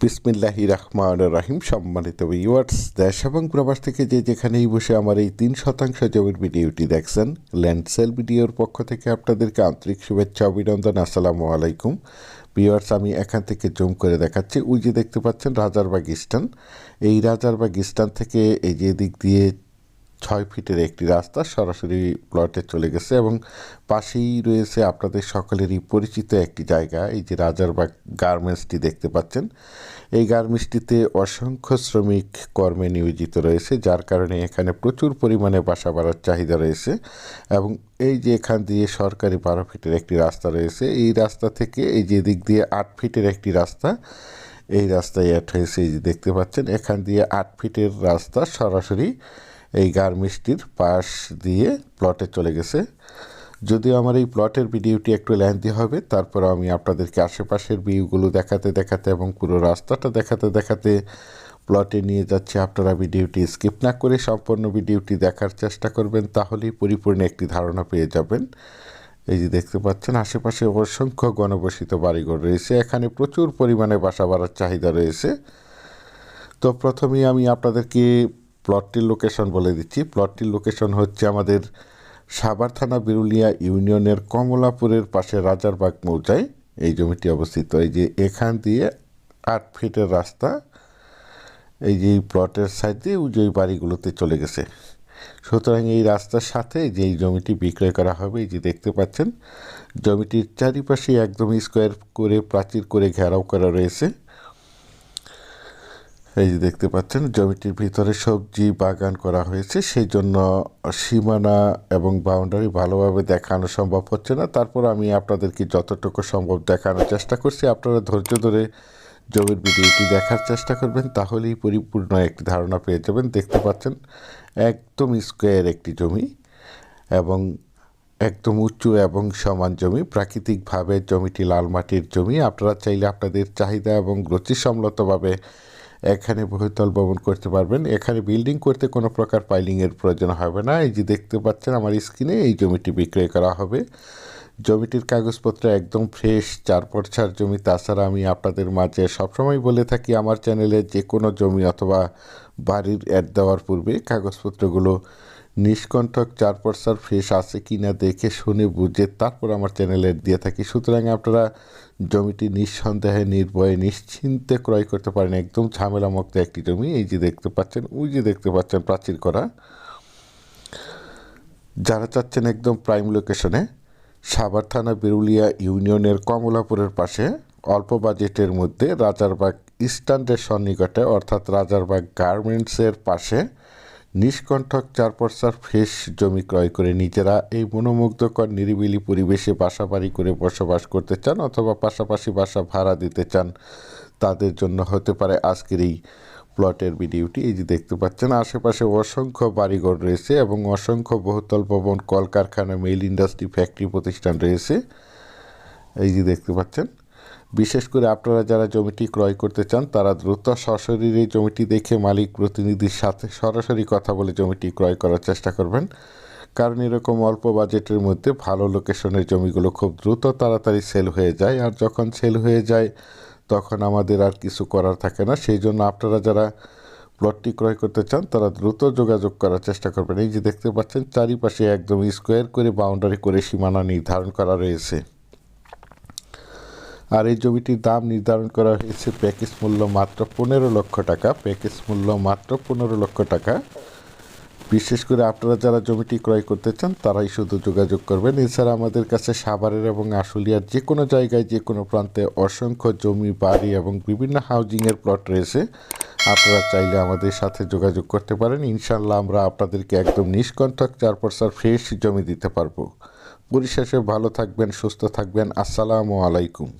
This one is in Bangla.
বিসমিল্লাহি রহমান রাহিম, সম্মানিত ভিউয়ার্স দেশ এবং প্রবাস থেকে যে যেখানেই বসে আমার এই তিন শতাংশ জমির ভিডিওটি দেখছেন ল্যান্ডসেল ভিডিওর পক্ষ থেকে আপনাদেরকে আন্তরিক শুভেচ্ছা, অভিনন্দন, আসসালামু আলাইকুম। ভিউয়ার্স আমি এখান থেকে জুম করে দেখাচ্ছি। ওই যে দেখতে পাচ্ছেন রাজারবাগ স্টান এই রাজারবাগ স্টান থেকে এই যে দিক দিয়ে ছয় ফিটের একটি রাস্তা সরাসরি প্লটে চলে গেছে এবং পাশেই রয়েছে আপনাদের সকলেরই পরিচিত একটি জায়গা, এই যে রাজারবাগ গার্মেন্টসটি দেখতে পাচ্ছেন। এই গার্মেন্টসটিতে অসংখ্য শ্রমিক কর্মে নিয়োজিত রয়েছে, যার কারণে এখানে প্রচুর পরিমাণে বাসা বাড়ার চাহিদা রয়েছে এবং এই যে এখান দিয়ে সরকারি বারো ফিটের একটি রাস্তা রয়েছে, এই রাস্তা থেকে এই যে দিক দিয়ে আট ফিটের একটি রাস্তা, এই রাস্তায় অ্যাড হয়েছে, এই যে দেখতে পাচ্ছেন, এখান দিয়ে আট ফিটের রাস্তা সরাসরি এই গার্মেন্টসটির পাশ দিয়ে প্লটে চলে গেছে। যদিও আমার এই প্লটের ভিডিওটি একটু লেন্থি হবে তারপর আমি আপনাদেরকে আশেপাশের ভিউগুলো দেখাতে দেখাতে এবং পুরো রাস্তাটা দেখাতে দেখাতে প্লটে নিয়ে যাচ্ছি। আপনারা ভিডিওটি স্কিপ না করে সম্পূর্ণ ভিডিওটি দেখার চেষ্টা করবেন, তাহলেই পরিপূর্ণ একটি ধারণা পেয়ে যাবেন। এই যে দেখতে পাচ্ছেন, আশেপাশে অসংখ্য গণবসিত বাড়িঘর রয়েছে, এখানে প্রচুর পরিমাণে বাসা বাড়ার চাহিদা রয়েছে। তো প্রথমেই আমি আপনাদেরকে প্লটটির লোকেশন বলে দিচ্ছি। প্লটটির লোকেশন হচ্ছে আমাদের সাভার থানা বিরুলিয়া ইউনিয়নের কমলাপুরের পাশে রাজারবাগ মৌজায়। এই জমিটি অবস্থিত। এই যে এখান দিয়ে আট ফিটের রাস্তা। এই যে প্লটের সাইড দিয়ে যে বাড়িগুলোতে চলে গেছে। সুতরাং এই রাস্তার সাথে যে এই জমিটি বিক্রয় করা হবে, এই যে দেখতে পাচ্ছেন, জমিটির চারিপাশে একদম স্কোয়ার করে প্রাচীর করে ঘেরাও করা রয়েছে। এই যে দেখতে পাচ্ছেন, জমিটির ভিতরে সবজি বাগান করা হয়েছে। সেই জন্য সীমানা এবং বাউন্ডারি ভালোভাবে দেখানো সম্ভব হচ্ছে না। তারপর আমি আপনাদেরকে যতটুকু সম্ভব দেখানোর চেষ্টা করছি। আপনারা ধৈর্য ধরে জমির ভিডিওটি দেখার চেষ্টা করবেন, তাহলেই পরিপূর্ণ একটি ধারণা পেয়ে যাবেন। দেখতে পাচ্ছেন, একদম স্কোয়ার একটি জমি এবং একদম উঁচু এবং সমান জমি। প্রাকৃতিকভাবে জমিটি লাল মাটির জমি। আপনারা চাইলে আপনাদের চাহিদা এবং রুচিসম্মতভাবে এখানে বহুতল ভবন করতে পারবেন। এখানে বিল্ডিং করতে কোনো প্রকার পাইলিংয়ের প্রয়োজন হবে না। এই যে দেখতে পাচ্ছেন আমার স্ক্রিনে এই জমিটি বিক্রয় করা হবে। জমিটির কাগজপত্র একদম ফ্রেশ চার পরছার জমি। তাছাড়া আমি আপনাদের মাঝে সবসময় বলে থাকি, আমার চ্যানেলে যে কোনো জমি অথবা বাড়ির অ্যাড দেওয়ার পূর্বে কাগজপত্রগুলো নিষ্কণ্ঠক চার পরসার ফ্রেশ আছে কি না দেখে শুনে বুঝে তারপর আমার চ্যানেলে দিয়ে থাকি। সুতরাং আপনারা জমিটি নিঃসন্দেহে নির্ভয়ে নিশ্চিন্তে ক্রয় করতে পারেন। একদম ঝামেলামুক্ত একটি জমি। এই যে দেখতে পাচ্ছেন, ওই যে দেখতে পাচ্ছেন প্রাচীর করা। যারা চাচ্ছেন একদম প্রাইম লোকেশনে, সাভার থানা বিরুলিয়া ইউনিয়নের কমলাপুরের পাশে, অল্প বাজেটের মধ্যে রাজারবাগ স্ট্যান্ডের সন্নিকটে, অর্থাৎ রাজারবাগ গার্মেন্টসের পাশে নিষ্কণ্ঠক চার পর্সার ফ্রেশ জমি ক্রয় করে নিজেরা এই মনোমুগ্ধকর নিরিবিলি পরিবেশে বাসা বাড়ি করে বসবাস করতে চান অথবা পাশাপাশি বাসা ভাড়া দিতে চান, তাদের জন্য হতে পারে আজকের এই প্লটের ভিডিওটি। এই যে দেখতে পাচ্ছেন, আশেপাশে অসংখ্য বাড়িঘর রয়েছে এবং অসংখ্য বহুতল ভবন, কলকারখানা, মেইল ইন্ডাস্ট্রি, ফ্যাক্টরি প্রতিষ্ঠান রয়েছে। এই যে দেখতে পাচ্ছেন বিশেষ করে আপনারা যারা জমিটি ক্রয় করতে চান, তারা দ্রুত সশরীরে জমিটি দেখে মালিক প্রতিনিধির সাথে সরাসরি কথা বলে জমিটি ক্রয় করার চেষ্টা করবেন। কারণ এরকম অল্প বাজেটের মধ্যে ভালো লোকেশনের জমিগুলো খুব দ্রুত তাড়াতাড়ি সেল হয়ে যায়। আর যখন সেল হয়ে যায়, তখন আমাদের আর কিছু করার থাকে না। সেই জন্য আপনারা যারা প্লটটি ক্রয় করতে চান, তারা দ্রুত যোগাযোগ করার চেষ্টা করবেন। এই যে দেখতে পাচ্ছেন, চারিপাশে একদম স্কোয়ার করে, বাউন্ডারি করে সীমানা নির্ধারণ করা রয়েছে। আর এই জমিটির দাম নির্ধারণ করা হয়েছে প্যাকেজ মূল্য মাত্র পনেরো লক্ষ টাকা। প্যাকেজ মূল্য মাত্র পনেরো লক্ষ টাকা। বিশেষ করে আপনারা যারা জমিটি ক্রয় করতে চান, তারাই শুধু যোগাযোগ করবেন। এছাড়া আমাদের কাছে সাভারের এবং আশুলিয়ার যে কোনো জায়গায়, যে কোনো প্রান্তে অসংখ্য জমি, বাড়ি এবং বিভিন্ন হাউজিংয়ের প্লট রয়েছে। আপনারা চাইলে আমাদের সাথে যোগাযোগ করতে পারেন। ইনশাল্লাহ আমরা আপনাদেরকে একদম নিষ্কণ্ঠক চার পরসার ফ্রেশ জমি দিতে পারব। পরিশেষে ভালো থাকবেন, সুস্থ থাকবেন। আসসালামু আলাইকুম।